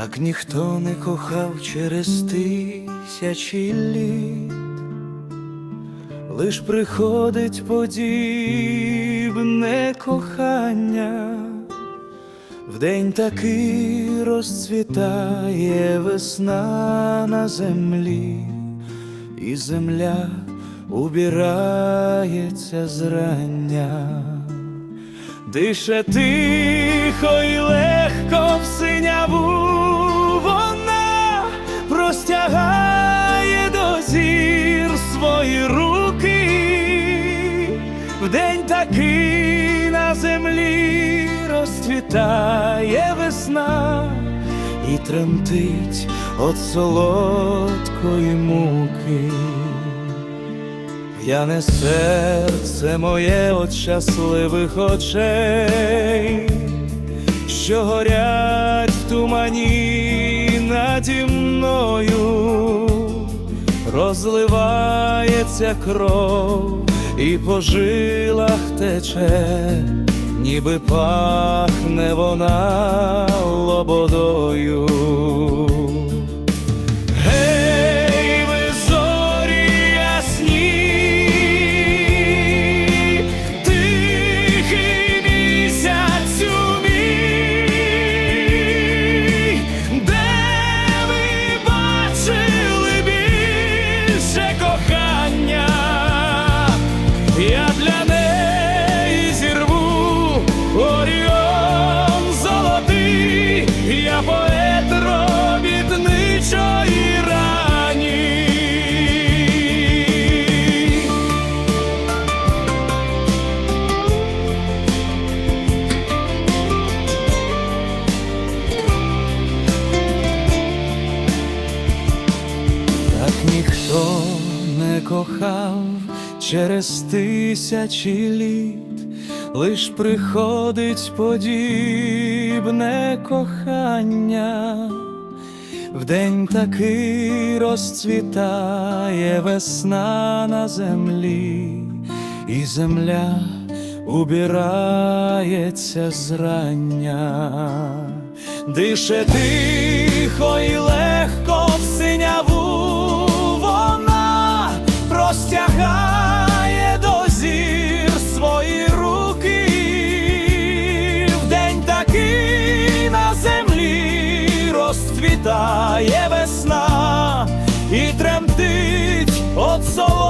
Так ніхто не кохав через тисячі літ, лиш приходить подібне кохання, вдень такий розцвітає весна на землі, і земля убирається зрання. Дише тихо і такий на землі розцвітає весна і тремтить от солодкої муки. П'яне серце моє от щасливих очей, що горять в тумані наді мною, розливається кров і по жилах тече, ніби пахне вона лободою. Ніхто не кохав через тисячі літ, лиш приходить подібне кохання, вдень такий розцвітає весна на землі, і земля убирається зрання, дише тихо розцвітає весна і тремтить от солодкої